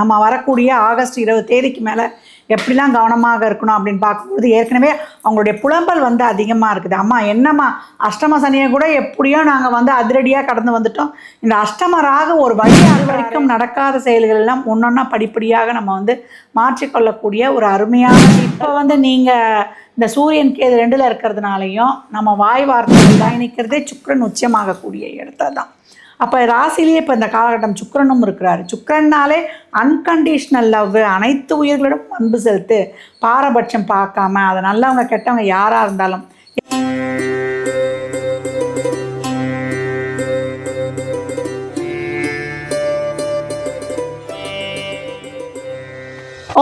நம்ம வரக்கூடிய ஆகஸ்ட் இருபது தேதிக்கு மேலே எப்படிலாம் கவனமாக இருக்கணும் அப்படின்னு பார்க்கும்போது ஏற்கனவே அவங்களுடைய புலம்பல் வந்து அதிகமாக இருக்குது. அம்மா என்னம்மா? அஷ்டம சனியை கூட எப்படியோ நாங்கள் வந்து அதிரடியாக கடந்து வந்துட்டோம். இந்த அஷ்டமராக ஒரு வழி அது வரைக்கும் நடக்காத செயல்கள் எல்லாம் ஒன்றொன்னா படிப்படியாக நம்ம வந்து மாற்றிக்கொள்ளக்கூடிய ஒரு அருமையான இப்போ வந்து நீங்கள் இந்த சூரியன் கேது ரெண்டில் இருக்கிறதுனாலையும் நம்ம வாய் வார்த்தைகள் பயணிக்கிறதே சுக்கிரன் உச்சமாகக்கூடிய இடத்த தான். அப்போ ராசிலேயே இப்போ இந்த காலகட்டம் சுக்கிரனும் இருக்கிறாரு. சுக்கரன்னாலே அன்கண்டிஷ்னல் லவ் அனைத்து உயிர்களிடம் அன்பு செலுத்து பாரபட்சம் பார்க்காம அதை நல்லவங்க கெட்டவங்க யாராக இருந்தாலும்.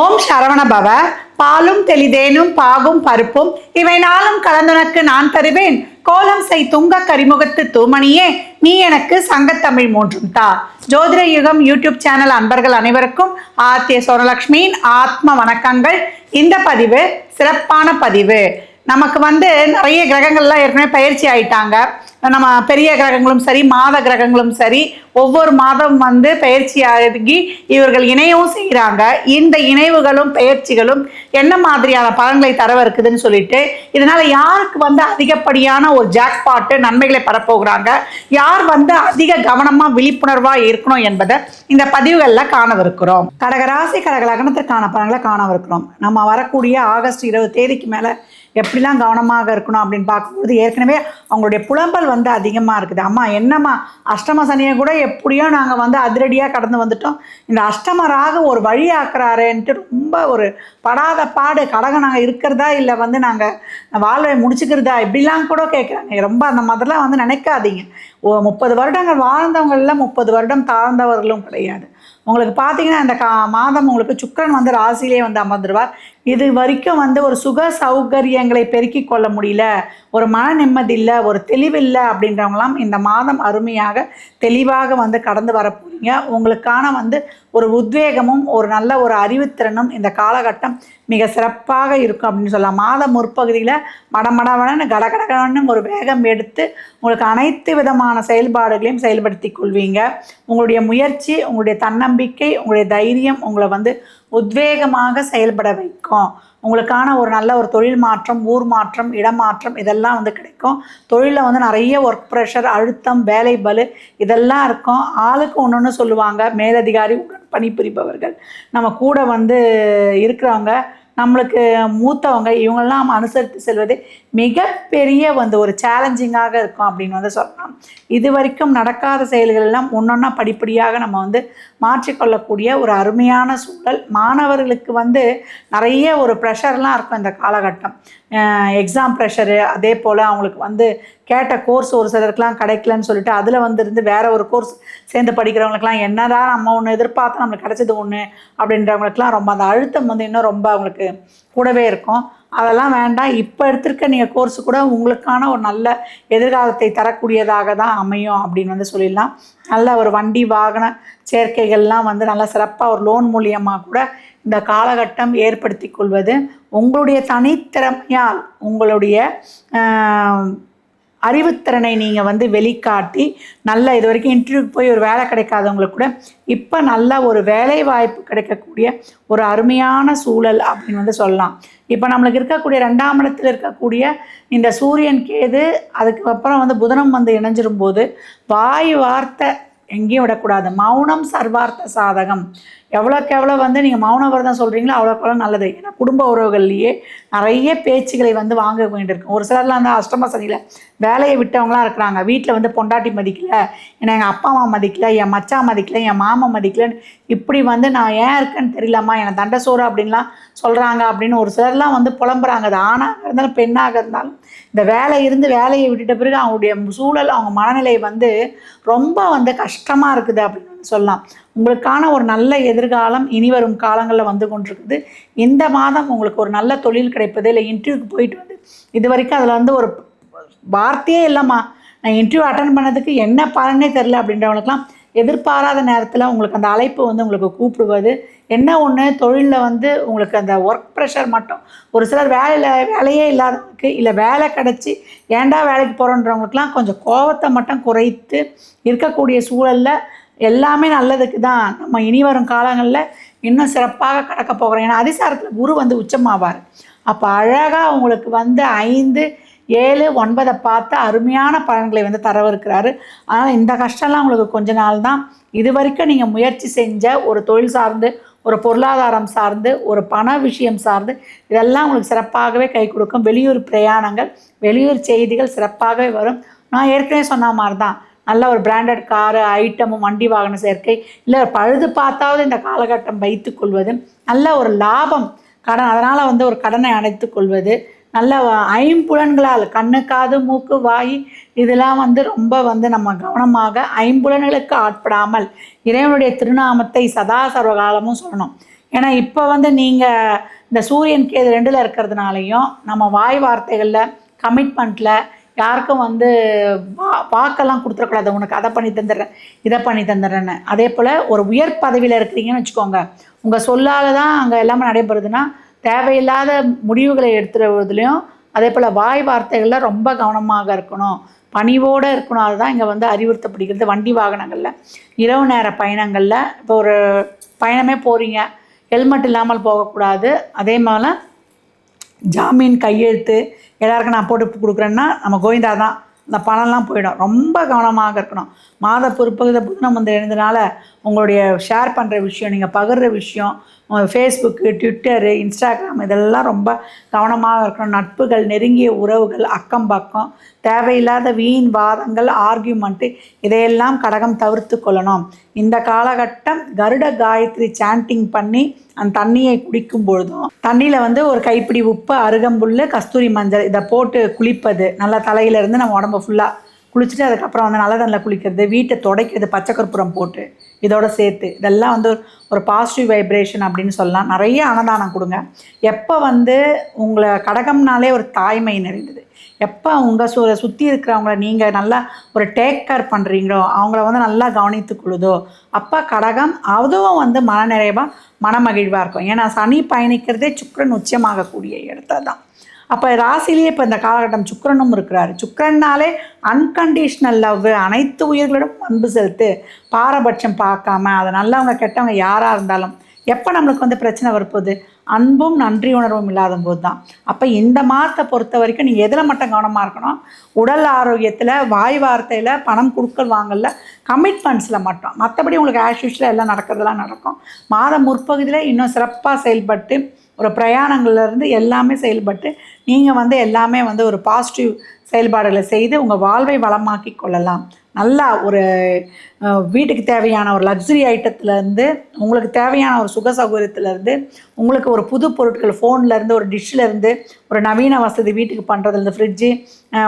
ஓம் சரவண பவ பாலும் தெளிதேனும் பாகும் பருப்பும் இவை நாளும் கலந்துனக்கு நான் தருவேன். கோலம் செய் துங்க கரிமுகத்து தூமணியே நீ எனக்கு சங்கத்தமிழ் மூன்றும் தா. ஜோதிட யுகம் யூடியூப் சேனல் அன்பர்கள் அனைவருக்கும் ஆத்திய சோனலக்ஷ்மியின் ஆத்ம வணக்கங்கள். இந்த பதிவு சிறப்பான பதிவு. நமக்கு வந்து நிறைய கிரகங்கள்லாம் ஏற்கனவே பயிற்சி ஆயிட்டாங்க. நம்ம பெரிய கிரகங்களும் சரி மாத கிரகங்களும் சரி ஒவ்வொரு மாதம் வந்து பயிற்சி ஆகி இவர்கள் இணையவும் செய்கிறாங்க இந்த இணைவுகளும் பயிற்சிகளும் என்ன மாதிரியான பலன்களை தரவிருக்குதுன்னு சொல்லிட்டு இதனால யாருக்கு வந்து அதிகப்படியான ஒரு ஜாக்பாட்டு நன்மைகளை பெறப்போகிறாங்க? யார் வந்து அதிக கவனமா விழிப்புணர்வா இருக்கணும் என்பதை இந்த பதிவுகளில் காணவிருக்கிறோம். கடகராசி கடக லக்னத்திற்கான பலன்களை காணவிருக்கிறோம். நம்ம வரக்கூடிய ஆகஸ்ட் இருபது தேதிக்கு மேல எப்படிலாம் கவனமாக இருக்கணும் அப்படின்னு பார்க்கும்போது ஏற்கனவே அவங்களுடைய புலம்பல் வந்து அதிகமாக இருக்குது. அம்மா என்னம்மா? அஷ்டம சனியை கூட எப்படியோ நாங்கள் வந்து அதிரடியாக கடந்து வந்துட்டோம். இந்த அஷ்டமராக ஒரு வழி ஆக்குறாருன்ட்டு ரொம்ப ஒரு படாத பாடு கடகம் நாங்கள் இருக்கிறதா இல்லை வந்து நாங்கள் வாழ்வை முடிச்சுக்கிறதா? இப்படிலாம் கூட கேட்குறாங்க ரொம்ப அந்த மாதிரிலாம் வந்து நினைக்காதீங்க. முப்பது வருடங்கள் வாழ்ந்தவங்களில் முப்பது வருடம் தாழ்ந்தவர்களும் கிடையாது. உங்களுக்கு பார்த்தீங்கன்னா இந்த கா மாதம் உங்களுக்கு சுக்கிரன் வந்து ராசியிலே வந்து அமர்ந்துருவார். இது வரைக்கும் வந்து ஒரு சுக சௌகரியங்களை பெருக்கிக் கொள்ள முடியல ஒரு மன நிம்மதி இல்லை ஒரு தெளிவில்லை அப்படின்றவங்களாம் இந்த மாதம் அருமையாக தெளிவாக வந்து கடந்து வர உங்களுக்கான வந்து ஒரு உத்வேகமும் ஒரு நல்ல ஒரு அறிவுத்திறனும் இந்த காலகட்டம் மிக சிறப்பாக இருக்கும் அப்படின்னு சொல்லலாம். மாத முற்பகுதியில் மடமடவனு கடகடகடன்னு ஒரு வேகம் எடுத்து உங்களுக்கு அனைத்து விதமான செயல்பாடுகளையும் செயல்படுத்தி கொள்வீங்க. உங்களுடைய முயற்சி உங்களுடைய தன்னம்பிக்கை உங்களுடைய தைரியம் உங்களை வந்து உத்வேகமாக செயல்பட வைக்கும். உங்களுக்கான ஒரு நல்ல ஒரு தொழில் மாற்றம் ஊர் மாற்றம் இடமாற்றம் இதெல்லாம் வந்து கிடைக்கும். தொழிலில் வந்து நிறைய ஒர்க் ப்ரெஷர் அழுத்தம் வேலை பலு இதெல்லாம் இருக்கும். ஆளுக்கு ஒன்று ஒன்று சொல்லுவாங்க மேலதிகாரி உடன் பணிபுரிபவர்கள். நம்ம கூட வந்து இருக்கிறவங்க நம்மளுக்கு மூத்தவங்க இவங்கெல்லாம் அனுசரித்து செல்வது மிகப்பெரிய வந்து ஒரு சேலஞ்சிங்காக இருக்கும் அப்படின்னு வந்து சொல்லலாம். இது வரைக்கும் நடக்காத செயல்கள் எல்லாம் ஒன்றொன்னா படிப்படியாக நம்ம வந்து மாற்றிக்கொள்ளக்கூடிய ஒரு அருமையான சூழல். மாணவர்களுக்கு வந்து நிறைய ஒரு ப்ரெஷர்லாம் இருக்கும் இந்த காலகட்டம். எக்ஸாம் ப்ரெஷரு அதே போல் அவங்களுக்கு வந்து கேட்ட கோர்ஸ் ஒரு சிலருக்குலாம் கிடைக்கலன்னு சொல்லிட்டு அதில் வந்து இருந்து வேற ஒரு கோர்ஸ் சேர்ந்து படிக்கிறவங்களுக்குலாம் என்னதான் நம்ம ஒன்று எதிர்பார்த்தா நம்மளுக்கு கிடைச்சது ஒன்று அப்படின்றவங்களுக்குலாம் ரொம்ப அந்த அழுத்தம் வந்து இன்னும் ரொம்ப அவங்களுக்கு கூடவே இருக்கும். அதெல்லாம் வேண்டாம். இப்போ எடுத்திருக்க நீங்கள் கோர்ஸ் கூட உங்களுக்கான ஒரு நல்ல எதிர்காலத்தை தரக்கூடியதாக தான் அமையும் அப்படின்னு வந்து சொல்லிடலாம். நல்ல ஒரு வண்டி வாகன சேர்க்கைகள்லாம் வந்து நல்லா சிறப்பாக ஒரு லோன் மூலியமாக கூட இந்த காலகட்டம் ஏற்படுத்தி கொள்வது உங்களுடைய தனித்திறமையால் உங்களுடைய அறிவுத்திறனை நீங்கள் வந்து வெளிக்காட்டி நல்ல இது வரைக்கும் இன்டர்வியூக்கு போய் ஒரு வேலை கிடைக்காதவங்களுக்கு கூட இப்போ நல்ல ஒரு வேலை வாய்ப்பு கிடைக்கக்கூடிய ஒரு அருமையான சூழல் அப்படின்னு வந்து சொல்லலாம். இப்போ நம்மளுக்கு இருக்கக்கூடிய ரெண்டாம் இடத்துல இருக்கக்கூடிய இந்த சூரியன் கேது அதுக்கப்புறம் வந்து புதனம் வந்து இணைஞ்சிரும் போது வாய் வார்த்தை எங்கேயும் விடக்கூடாது. மௌனம் சர்வார்த்த சாதகம். எவ்வளோக்கு எவ்வளோ வந்து நீங்கள் மௌன விரதம் சொல்கிறீங்களோ அவ்வளோக்கு எவ்வளோ நல்லது. ஏன்னா குடும்ப உறவுகள்லேயே நிறைய பேச்சுகளை வந்து வாங்க வேண்டியிருக்கும். ஒரு சிலர்லாம் வந்து அஷ்டம சனியில் வேலையை விட்டவங்களாம் இருக்கிறாங்க. வீட்டில் வந்து பொண்டாட்டி மதிக்கல என்னை எங்கள் அப்பா அம்மா மதிக்கல என் மச்சான் மதிக்கல என் மாமா மதிக்கலன்னு இப்படி வந்து நான் ஏன் இருக்கேன்னு தெரியலம்மா என்னை தண்டை சோறு அப்படின்லாம் சொல்கிறாங்க அப்படின்னு ஒரு சிலர்லாம் வந்து புலம்புறாங்க. அது ஆணாக இருந்தாலும் பெண்ணாக இருந்தாலும். இந்த வேலை இருந்து வேலையை விட்டுட்ட பிறகு அவங்களுடைய சூழல் அவங்க மனநிலை வந்து ரொம்ப வந்து கஷ்டமாக இருக்குது அப்படின்னு சொல்லலாம். உங்களுக்கான ஒரு நல்ல எதிர்காலம் இனி வரும் காலங்களில் வந்து கொண்டிருக்குது. இந்த மாதம் உங்களுக்கு ஒரு நல்ல தொழில் கிடைப்பது இல்லை இன்டர்வியூக்கு போயிட்டு வந்து இது வரைக்கும் அதில் வந்து ஒரு வார்த்தையே இல்லைம்மா. நான் இன்டர்வியூ அட்டன் பண்ணதுக்கு என்ன பலனே தெரில அப்படின்றவங்களுக்குலாம் எதிர்பாராத நேரத்தில் உங்களுக்கு அந்த அழைப்பு வந்து உங்களுக்கு கூப்பிடுவது என்ன ஒன்று தொழிலில் வந்து உங்களுக்கு அந்த ஒர்க் ப்ரெஷர் மட்டும் ஒரு சிலர் வேலையில் வேலையே இல்லாதவங்களுக்கு இல்லை வேலை கிடச்சி ஏன்டா வேலைக்கு போகிறோன்றவங்களுக்குலாம் கொஞ்சம் கோபத்தை மட்டும் குறைத்து இருக்கக்கூடிய சூழலில் எல்லாமே நல்லதுக்கு தான். நம்ம இனி வரும் காலங்களில் இன்னும் சிறப்பாக கடக்க போகிறோம் ஏன்னா அதிசாரத்தில் குரு வந்து உச்சமாவார். அப்போ அழகாக உங்களுக்கு வந்து ஐந்து ஏழு ஒன்பதை பார்த்து அருமையான பலன்களை வந்து தரவிருக்கிறாரு. அதனால் இந்த கஷ்டம்லாம் உங்களுக்கு கொஞ்ச நாள் தான் இது வரைக்கும் நீங்கள் முயற்சி செஞ்ச ஒரு தொழில் சார்ந்து ஒரு பொருளாதாரம் சார்ந்து ஒரு பண விஷயம் சார்ந்து இதெல்லாம் உங்களுக்கு சிறப்பாகவே கை கொடுக்கும். வெளியூர் பிரயாணங்கள் வெளியூர் செய்திகள் சிறப்பாகவே வரும். நான் ஏற்கனவே சொன்ன மாதிரி தான் நல்ல ஒரு பிராண்டட் காரு ஐட்டமும் வண்டி வாகன சேர்க்கை இல்லை பழுது பார்த்தாவது இந்த காலகட்டம் வைத்துக்கொள்வது நல்ல ஒரு லாபம் கடன் அதனால் வந்து ஒரு கடனை அணைத்து கொள்வது நல்ல ஐம்புலன்களால் கண்ணு காது மூக்கு வாய் இதெல்லாம் வந்து ரொம்ப வந்து நம்ம கவனமாக ஐம்புலன்களுக்கு ஆட்படாமல் இறைவனுடைய திருநாமத்தை சதா சர்வகாலமும் சொல்லணும். ஏன்னா இப்போ வந்து நீங்கள் இந்த சூரியன் கேது ரெண்டில் இருக்கிறதுனாலையும் நம்ம வாய் வார்த்தைகளில் கமிட்மெண்ட்டில் யாருக்கும் வந்து வா வாக்கெல்லாம் கொடுத்துடக்கூடாது உனக்கு அதை பண்ணி தந்துடுறேன் இதை பண்ணி தந்துடுறேன்னு. அதே போல் ஒரு உயர் பதவியில் இருக்கிறீங்கன்னு வச்சுக்கோங்க. உங்கள் சொல்லால் தான் அங்கே எல்லாமே நடைபெறுதுன்னா தேவையில்லாத முடிவுகளை எடுத்துறதுலையும் அதே போல் வாய் வார்த்தைகளில் ரொம்ப கவனமாக இருக்கணும். பணிவோடு இருக்கணும். அதுதான் இங்கே வந்து அறிவுறுத்தப்படுகிறது. வண்டி வாகனங்களில். இரவு நேர பயணங்களில் இப்போ ஒரு பயணமே போகிறீங்க ஹெல்மெட் இல்லாமல் போகக்கூடாது. அதே மாதிரி ஜாமீன் கையெழுத்து எல்லாருக்கும் நான் போட்டு கொடுக்குறேன்னா நம்ம கோவிந்தா தான். இந்த பணம்லாம் போயிடும். ரொம்ப கவனமாக இருக்கணும். மாத பொறுப்பகுத புத்தனம் வந்து எழுந்தனால உங்களுடைய ஷேர் பண்ணுற விஷயம் நீங்கள் பகிர்ற விஷயம் ஃபேஸ்புக்கு ட்விட்டரு இன்ஸ்டாகிராம் இதெல்லாம் ரொம்ப கவனமாக இருக்கணும். நட்புகள் நெருங்கிய உறவுகள் அக்கம் பக்கம் தேவையில்லாத வீண் வாதங்கள் ஆர்கியூமெண்ட்டு இதையெல்லாம் கடகம் தவிர்த்து கொள்ளணும். இந்த காலகட்டம் கருட காயத்ரி சாண்டிங் பண்ணி அந்த தண்ணியை குடிக்கும் பொழுதும் தண்ணியில் வந்து ஒரு கைப்பிடி உப்பு அருகம்புல் கஸ்தூரி மஞ்சள் இதை போட்டு குளிப்பது. நல்லா தலையிலேருந்து நம்ம உடம்பு ஃபுல்லாக குளிச்சுட்டு அதுக்கப்புறம் வந்து நல்ல தண்ணில் குளிக்கிறது வீட்டை துடைக்கிறது பச்சை கற்பூரம் போட்டு இதோட சேர்த்து இதெல்லாம் வந்து ஒரு பாசிட்டிவ் வைப்ரேஷன் அப்படின்னு சொல்லலாம். நிறைய அன்னதானம் கொடுங்க. எப்போ வந்து உங்களை கடகம்னாலே ஒரு தாய்மை நிறைந்தது. எப்போ உங்கள் சு சுற்றி இருக்கிறவங்கள நீங்கள் நல்லா ஒரு டேக் கேர் பண்ணுறீங்களோ அவங்கள வந்து நல்லா கவனித்து கொள்ளுதோ அப்போ கடகம் அதுவும் வந்து மன நிறைவாக மனமகிழ்வாக இருக்கும். ஏன்னா சனி பயணிக்கிறதே சுக்கரன் உச்சமாகக்கூடிய இடத்துல தான். அப்போ ராசிலேயே இப்போ இந்த காலகட்டம் சுக்கரனும் இருக்கிறாரு. சுக்கரன்னாலே அன்கண்டிஷ்னல் லவ் அனைத்து உயிர்களிடம் அன்பு செலுத்து பாரபட்சம் பார்க்காம அதை நல்லவங்க கெட்டவங்க யாராக இருந்தாலும் எப்போ நம்மளுக்கு வந்து பிரச்சனை வரப்போகுது? அன்பும் நன்றி உணர்வும் இல்லாத போது தான் அப்போ இந்த மாதத்தை பொறுத்த வரைக்கும் நீங்கள் எதில் மட்டும் கவனமாக இருக்கணும்? உடல் ஆரோக்கியத்தில் வாய் வார்த்தையில் பணம் கொடுக்கல் வாங்கல கமிட்மெண்ட்ஸில் மட்டும். மற்றபடி உங்களுக்கு ஆஷ் எல்லாம் நடக்கிறதெல்லாம் நடக்கும். மாதம் முற்பகுதியில் இன்னும் சிறப்பாக செயல்பட்டு ஒரு பிரயாணங்கள்லேருந்து எல்லாமே செயல்பட்டு நீங்கள் வந்து எல்லாமே வந்து ஒரு பாசிட்டிவ் செயல்பாடுகளை செய்து உங்கள் வாழ்வை வளமாக்கி கொள்ளலாம். நல்லா ஒரு வீட்டுக்கு தேவையான ஒரு லக்ஸுரி ஐட்டத்துலேருந்து உங்களுக்கு தேவையான ஒரு சுக சௌகரியத்துலேருந்து உங்களுக்கு ஒரு புது பொருட்கள் ஃபோன்லேருந்து ஒரு டிஷ்லேருந்து ஒரு நவீன வசதி வீட்டுக்கு பண்ணுறதுலேருந்து ஃப்ரிட்ஜு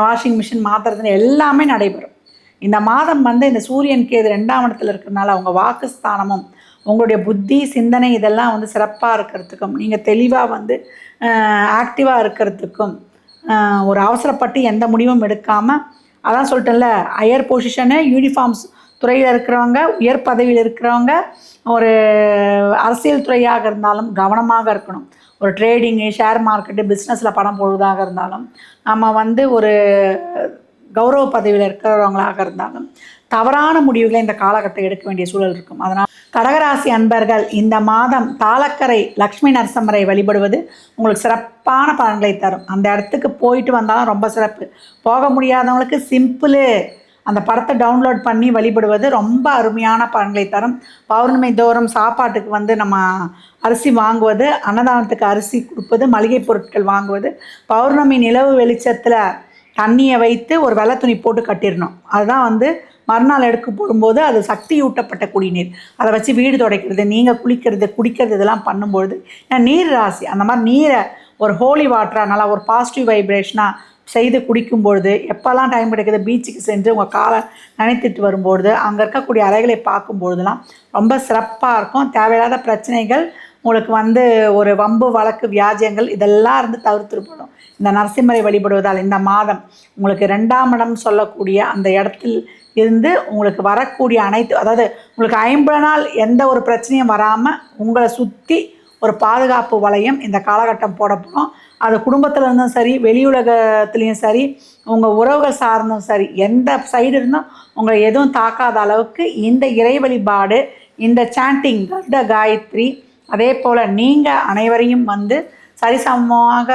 வாஷிங் மிஷின் மாற்றுறதுன்னு எல்லாமே நடைபெறும். இந்த மாதம் வந்து இந்த சூரியன் கேது ரெண்டாம் இடத்துல இருக்கிறதுனால அவங்க வாக்குஸ்தானமும் உங்களுடைய புத்தி சிந்தனை இதெல்லாம் வந்து சிறப்பாக இருக்கிறதுக்கும் நீங்கள் தெளிவாக வந்து ஆக்டிவாக இருக்கிறதுக்கும் ஒரு அவசரப்பட்டு எந்த முடிவும் எடுக்காமல் அதான் சொல்லிட்டேன்ல ஹையர் பொசிஷனு யூனிஃபார்ம்ஸ் துறையில் இருக்கிறவங்க உயர் பதவியில் இருக்கிறவங்க ஒரு அரசியல் துறையாக இருந்தாலும் கவனமாக இருக்கணும். ஒரு ட்ரேடிங்கு ஷேர் மார்க்கெட்டு பிஸ்னஸில் பணம் போடுவதாக இருந்தாலும் நம்ம வந்து ஒரு கௌரவ பதவியில் இருக்கிறவங்களாக இருந்தாலும் தவறான முடிவுகளை இந்த காலகட்டம் எடுக்க வேண்டிய சூழல் இருக்கும். அதனால் கடகராசி அன்பர்கள் இந்த மாதம் தாளக்கரை லக்ஷ்மி நரசம்மரை வழிபடுவது உங்களுக்கு சிறப்பான பலன்களை தரும். அந்த இடத்துக்கு போயிட்டு வந்தாலும் ரொம்ப சிறப்பு. போக முடியாதவங்களுக்கு சிம்பிளு அந்த படத்தை டவுன்லோட் பண்ணி வழிபடுவது ரொம்ப அருமையான பலன்களை தரும். பௌர்ணமி தோறும் சாப்பாட்டுக்கு வந்து நம்ம அரிசி வாங்குவது அன்னதானத்துக்கு அரிசி கொடுப்பது மளிகை பொருட்கள் வாங்குவது பௌர்ணமி நிலவு வெளிச்சத்தில் தண்ணியை வைத்து ஒரு வெள்ளை துணி போட்டு கட்டிடணும். அதுதான் வந்து மறுநாள் எடுக்க போடும்போது அது சக்தி ஊட்டப்பட்ட குடிநீர். அதை வச்சு வீடு துடைக்கிறது நீங்கள் குளிக்கிறது குடிக்கிறது இதெல்லாம் பண்ணும்பொழுது ஏன்னா நீர் ராசி அந்த மாதிரி நீரை ஒரு ஹோலி வாட்டராக நல்லா ஒரு பாசிட்டிவ் வைப்ரேஷனாக செய்து குடிக்கும்பொழுது எப்போல்லாம் டைம் கிடைக்குது பீச்சுக்கு சென்று உங்கள் காலை நினைத்துட்டு வரும்பொழுது அங்கே இருக்கக்கூடிய அலைகளை பார்க்கும்பொழுதுலாம் ரொம்ப சிறப்பாக இருக்கும். தேவையில்லாத பிரச்சனைகள் உங்களுக்கு வந்து ஒரு வம்பு வழக்கு வியாஜியங்கள் இதெல்லாம் இருந்து தவிர்த்துருப்படும் இந்த நரசிம்மரை வழிபடுவதால் இந்த மாதம் உங்களுக்கு ரெண்டாம் இடம் சொல்லக்கூடிய அந்த இடத்தில் இருந்து உங்களுக்கு வரக்கூடிய அனைத்து அதாவது உங்களுக்கு ஐம்பது நாள் எந்த ஒரு பிரச்சனையும் வராமல் உங்களை சுற்றி ஒரு பாதுகாப்பு வளையம் இந்த காலகட்டம் போடப்படும் அது குடும்பத்தில் இருந்தும் சரி வெளியுலகத்துலேயும் சரி உங்கள் உறவுகள் சார்ந்தும் சரி எந்த சைடு இருந்தும் உங்களை எதுவும் தாக்காத அளவுக்கு இந்த இறை வழிபாடு இந்த சாண்டிங் கருட காயத்ரி அதே போல் நீங்கள் அனைவரையும் வந்து சரிசமமாக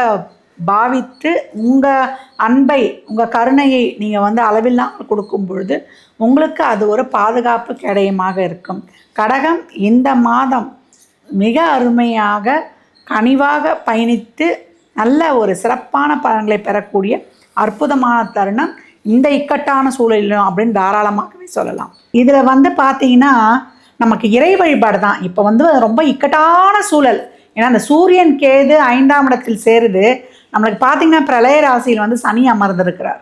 பாவித்து உங்கள் அன்பை உங்கள் கருணையை நீங்கள் வந்து அளவில்லாமல் கொடுக்கும் பொழுது உங்களுக்கு அது ஒரு பாதுகாப்பு கிடையமாக இருக்கும். கடகம் இந்த மாதம் மிக அருமையாக கனிவாக பயணித்து நல்ல ஒரு சிறப்பான பலன்களை பெறக்கூடிய அற்புதமான தருணம் இந்த இக்கட்டான சூழலிலும் அப்படின்னு தாராளமாகவே சொல்லலாம். இதில் வந்து பார்த்தீங்கன்னா நமக்கு இறை வழிபாடு தான். இப்போ வந்து ரொம்ப இக்கட்டான சூழல். ஏன்னா அந்த சூரியன் கேது ஐந்தாம் இடத்தில் சேருது. நம்மளுக்கு பார்த்தீங்கன்னா பிரளய ராசியில் வந்து சனி அமர்ந்திருக்கிறார்.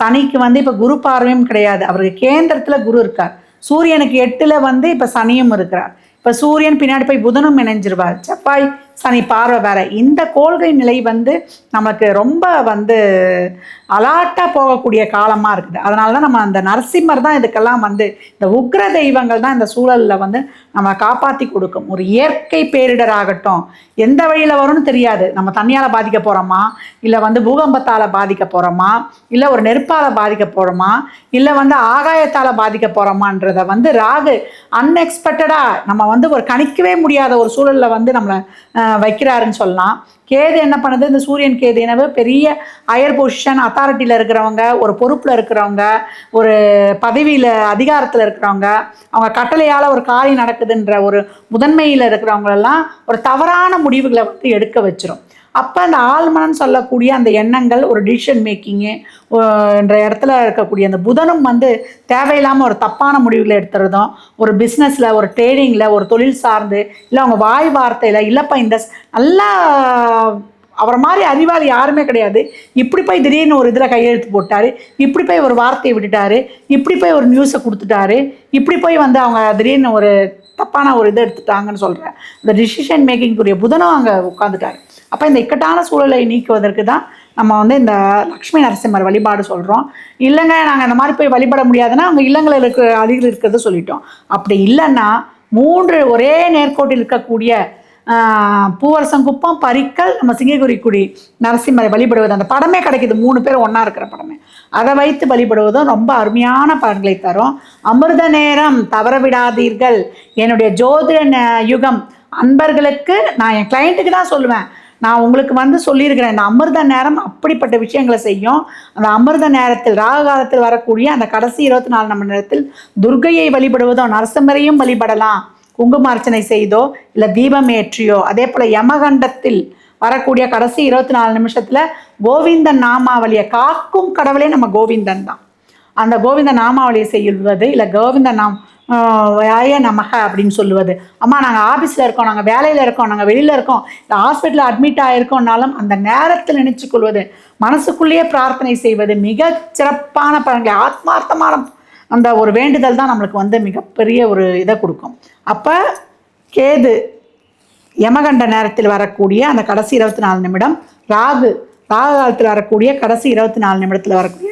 சனிக்கு வந்து இப்போ குரு பார்வையும் கிடையாது. அவருக்கு கேந்திரத்தில் குரு இருக்கார். சூரியனுக்கு எட்டில் வந்து இப்போ சனியும் இருக்கிறார். இப்போ சூரியன் பின்னாடி போய் புதனும் இணைஞ்சிருவார். செவ்வாய் சனி பார்வை வேற. இந்த கோள்கை நிலை வந்து நமக்கு ரொம்ப வந்து அலாட்டாக போகக்கூடிய காலமாக இருக்குது. அதனால தான் நம்ம அந்த நரசிம்மர் தான் இதுக்கெல்லாம் வந்து இந்த உக்ர தெய்வங்கள் தான் இந்த சூழலில் வந்து நம்ம காப்பாற்றி கொடுக்கும். ஒரு இயற்கை பேரிடர் ஆகட்டும் எந்த வழியில் வரும்னு தெரியாது. நம்ம தண்ணியால் பாதிக்க போகிறோமா இல்லை வந்து பூகம்பத்தால் பாதிக்க போகிறோமா இல்லை ஒரு நெருப்பால் பாதிக்க போகிறோமா இல்லை வந்து ஆகாயத்தால் பாதிக்க போகிறோமான்றத வந்து ராகு அன்எக்ஸ்பெக்டடாக நம்ம வந்து ஒரு கணிக்கவே முடியாத ஒரு சூழலில் வந்து நம்மளை வைக்கிறாருன்னு சொல்லலாம். கேது என்ன பண்ணுது? இந்த சூரியன் கேது எனவே பெரிய ஹையர் பொசிஷன் அத்தாரிட்டியில் இருக்கிறவங்க ஒரு பொறுப்பில் இருக்கிறவங்க ஒரு பதவியில் அதிகாரத்தில் இருக்கிறவங்க அவங்க கட்டளையால் ஒரு காரியம் நடக்குதுன்ற ஒரு முதன்மையில் இருக்கிறவங்களெல்லாம் ஒரு தவறான முடிவுகளை வந்து எடுக்க வச்சிரும். அப்போ அந்த ஆழ்மனன்னு சொல்லக்கூடிய அந்த எண்ணங்கள் ஒரு டிசிஷன் மேக்கிங்கு என்ற இடத்துல இருக்கக்கூடிய அந்த புதனும் வந்து தேவையில்லாமல் ஒரு தப்பான முடிவுகளை எடுத்துறதும் ஒரு பிஸ்னஸில் ஒரு ட்ரேடிங்கில் ஒரு தொழில் சார்ந்து இல்லை அவங்க வாய் வார்த்தையில் இல்லைப்பா இந்த நல்லா அவரை மாதிரி அறிவாளி யாருமே கிடையாது. இப்படி போய் திடீர்னு ஒரு இதில் கையெழுத்து போட்டார். இப்படி போய் ஒரு வார்த்தையை விட்டுட்டாரு. இப்படி போய் ஒரு நியூஸை கொடுத்துட்டாரு. இப்படி போய் வந்து அவங்க திடீர்னு ஒரு தப்பான ஒரு இதை எடுத்துட்டாங்கன்னு சொல்கிறேன் இந்த டிசிஷன் மேக்கிங்க்குரிய புதனும் அங்கே உட்காந்துட்டாரு அப்போ இந்த இக்கட்டான சூழலை நீக்குவதற்கு தான் நம்ம வந்து இந்த லக்ஷ்மி நரசிம்மர் வழிபாடு சொல்கிறோம் இல்லைங்க நாங்கள் இந்த மாதிரி போய் வழிபட முடியாதுன்னா அவங்க இல்லங்களில் இருக்க அதிகள் இருக்கிறத சொல்லிட்டோம். அப்படி இல்லைன்னா மூன்று ஒரே நேர்கோட்டில் இருக்கக்கூடிய பூவரசங்குப்பம் பரிக்கல் நம்ம சிங்ககுரிக்குடி நரசிம்மரை வழிபடுவது. அந்த படமே கிடைக்குது. மூணு பேர் ஒன்றா இருக்கிற படமே. அதை வைத்து வழிபடுவதும் ரொம்ப அருமையான பலன்களை தரும். அமிர்த நேரம் தவற விடாதீர்கள். என்னுடைய ஜோதிட ந- யுகம். அன்பர்களுக்கு நான் என் கிளைண்ட்டுக்கு தான் சொல்லுவேன். நான் உங்களுக்கு வந்து சொல்லியிருக்கிறேன். இந்த அமிர்த நேரம் அப்படிப்பட்ட விஷயங்களை செய்யும். அந்த அமிர்த நேரத்தில் ராகு காலத்தில் வரக்கூடிய அந்த கடைசி இருபத்தி நாலு மணி நேரத்தில் துர்கையை வழிபடுவதும் நரசிம்மரையும் வழிபடலாம். குங்குமார்ச்சனை செய்தோ இல்லை தீபம் ஏற்றியோ அதே போல் யமகண்டத்தில் வரக்கூடிய கடைசி இருபத்தி நாலு நிமிஷத்தில் கோவிந்தன் நாமாவளியை காக்கும் கடவுளே நம்ம கோவிந்தன் தான். அந்த கோவிந்த நாமாவளியை செய்வது இல்லை கோவிந்த நாம் வாய நமக அப்படின்னு சொல்லுவது. அம்மா நாங்கள் ஆஃபீஸில் இருக்கோம் நாங்கள் வேலையில் இருக்கோம் நாங்கள் வெளியில் இருக்கோம் இந்த ஹாஸ்பிட்டலில் அட்மிட் ஆகிருக்கோம்னாலும் அந்த நேரத்தில் நினைச்சு கொள்வது மனசுக்குள்ளேயே பிரார்த்தனை செய்வது மிக சிறப்பான பலன்களை ஆத்மார்த்தமான அந்த ஒரு வேண்டுதல் தான் நம்மளுக்கு வந்து மிகப்பெரிய ஒரு இதை கொடுக்கும். அப்போ கேது யமகண்ட நேரத்தில் வரக்கூடிய அந்த கடைசி இருபத்தி நாலு நிமிடம் ராகு ராகு காலத்தில் வரக்கூடிய கடைசி இருபத்தி நாலு நிமிடத்தில் வரக்கூடிய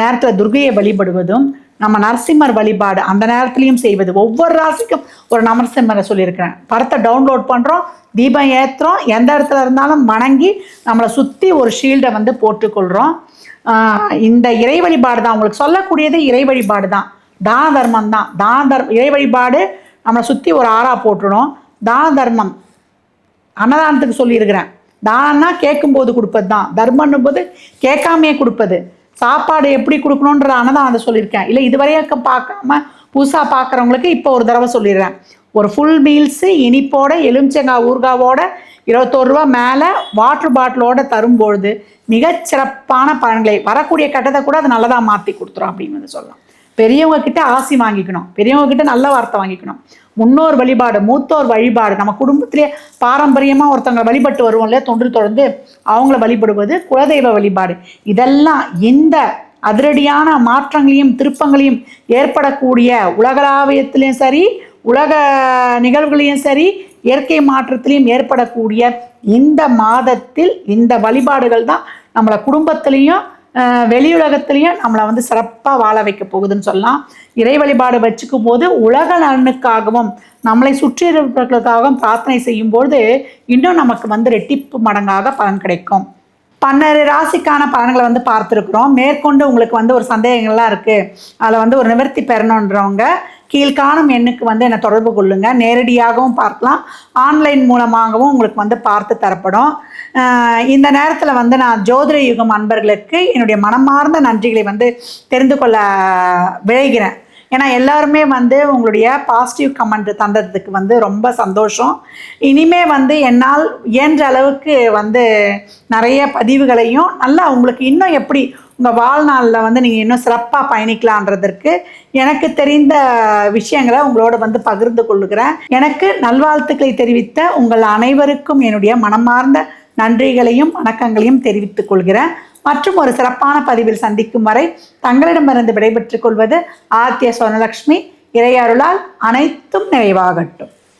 நேரத்தில் துர்கையை வழிபடுவதும் நம்ம நரசிம்மர் வழிபாடு அந்த நேரத்துலையும் செய்வது ஒவ்வொரு ராசிக்கும் ஒரு நரசிம்மரை சொல்லியிருக்கிறேன். படத்தை டவுன்லோட் பண்ணுறோம் தீபம் ஏற்றுறோம் எந்த இடத்துல இருந்தாலும் வணங்கி நம்மளை சுற்றி ஒரு ஷீல்டை வந்து போட்டுக்கொள்கிறோம் இந்த இறை வழிபாடு தான் உங்களுக்கு சொல்லக்கூடியது இறை வழிபாடு தான் தான தர்மம் தான் தான தர்மம் இறை வழிபாடு நம்மளை சுற்றி ஒரு ஆறா போட்டுடும் தான தர்மம். அன்னதானத்துக்கு சொல்லியிருக்கிறேன். தானம்னா கேட்கும்போது கொடுப்பது தான் தர்மன்னும் போது கேட்காமையே கொடுப்பது. சாப்பாடு எப்படி கொடுக்கணுன்ற அன்னதானத்தை சொல்லியிருக்கேன். இல்லை இதுவரையும் பார்க்காம புதுசாக பார்க்குறவங்களுக்கு இப்போ ஒரு தடவை சொல்லிடுறேன். ஒரு ஃபுல் மீல்ஸு இனிப்போட எலுமிச்சங்காய் ஊர்காவோட இருபத்தோரு ரூபா மேலே வாட்டர் பாட்டிலோட தரும்பொழுது மிகச்சிறப்பான பலன்களை வரக்கூடிய கட்டத்தை கூட அது நல்லதாக மாற்றி கொடுத்துரும் அப்படின்னு வந்து சொல்லலாம். பெரியவங்க கிட்ட ஆசி வாங்கிக்கணும். பெரியவங்க கிட்ட நல்ல வார்த்தை வாங்கிக்கணும். முன்னோர் வழிபாடு மூத்தோர் வழிபாடு நம்ம குடும்பத்திலே பாரம்பரியமாக ஒருத்தவங்க வழிபட்டு வருவோம் இல்லையா? தொன்று தொடர்ந்து அவங்கள வழிபடுவது குலதெய்வ வழிபாடு. இதெல்லாம் இந்த அதிரடியான மாற்றங்களையும் திருப்பங்களையும் ஏற்படக்கூடிய உலகளாவியத்திலையும் சரி உலக நிகழ்வுகளையும் சரி இயற்கை மாற்றத்திலையும் ஏற்படக்கூடிய இந்த மாதத்தில் இந்த வழிபாடுகள் தான் நம்மளை குடும்பத்திலையும் அஹ், வெளியுலகத்திலையும் நம்மளை வந்து சிறப்பாக வாழ வைக்க போகுதுன்னு சொல்லலாம். இறை வழிபாடு வச்சுக்கும் போது உலக நலனுக்காகவும் நம்மளை சுற்றி இருப்பவர்களுக்காகவும் பிரார்த்தனை செய்யும்போது இன்னும் நமக்கு வந்து ரெட்டிப்பு மடங்காக பலன் கிடைக்கும். பன்னெண்டு ராசிக்கான பலன்களை வந்து பார்த்துருக்குறோம். மேற்கொண்டு உங்களுக்கு வந்து ஒரு சந்தேகங்கள்லாம் இருக்குது அதில் வந்து ஒரு நிவர்த்தி பெறணுன்றவங்க கீழ்காணும் எண்ணுக்கு வந்து என்னை தொடர்பு கொள்ளுங்கள் நேரடியாகவும் பார்க்கலாம். ஆன்லைன் மூலமாகவும் உங்களுக்கு வந்து பார்த்து தரப்படும். இந்த நேரத்தில் வந்து நான் ஜோதிட யுகம் அன்பர்களுக்கு என்னுடைய மனமார்ந்த நன்றிகளை வந்து தெரிந்து கொள்ள விளைகிறேன் ஏன்னா எல்லாருமே வந்து உங்களுடைய பாசிட்டிவ் கமெண்ட் தந்ததுக்கு வந்து ரொம்ப சந்தோஷம். இனிமே வந்து என்னால் இயன்ற அளவுக்கு வந்து நிறைய பதிவுகளையும் நல்லா உங்களுக்கு இன்னும் எப்படி உங்கள் வாழ்நாளில் வந்து நீங்கள் இன்னும் சிறப்பாக பயணிக்கலான்றதற்கு எனக்கு தெரிந்த விஷயங்களை உங்களோட வந்து பகிர்ந்து கொள்ளுகிறேன். எனக்கு நல்வாழ்த்துக்களை தெரிவித்த உங்கள் அனைவருக்கும் என்னுடைய மனமார்ந்த நன்றிகளையும் வணக்கங்களையும் தெரிவித்துக் கொள்கிறேன். மற்றும் ஒரு சிறப்பான பதிவில் சந்திக்கும் வரை தங்களிடமிருந்து விடைபெற்றுக் கொள்வது ஆத்திய சொர்ணலக்ஷ்மி இறையருளால் அனைத்தும் நிறைவாகட்டும்.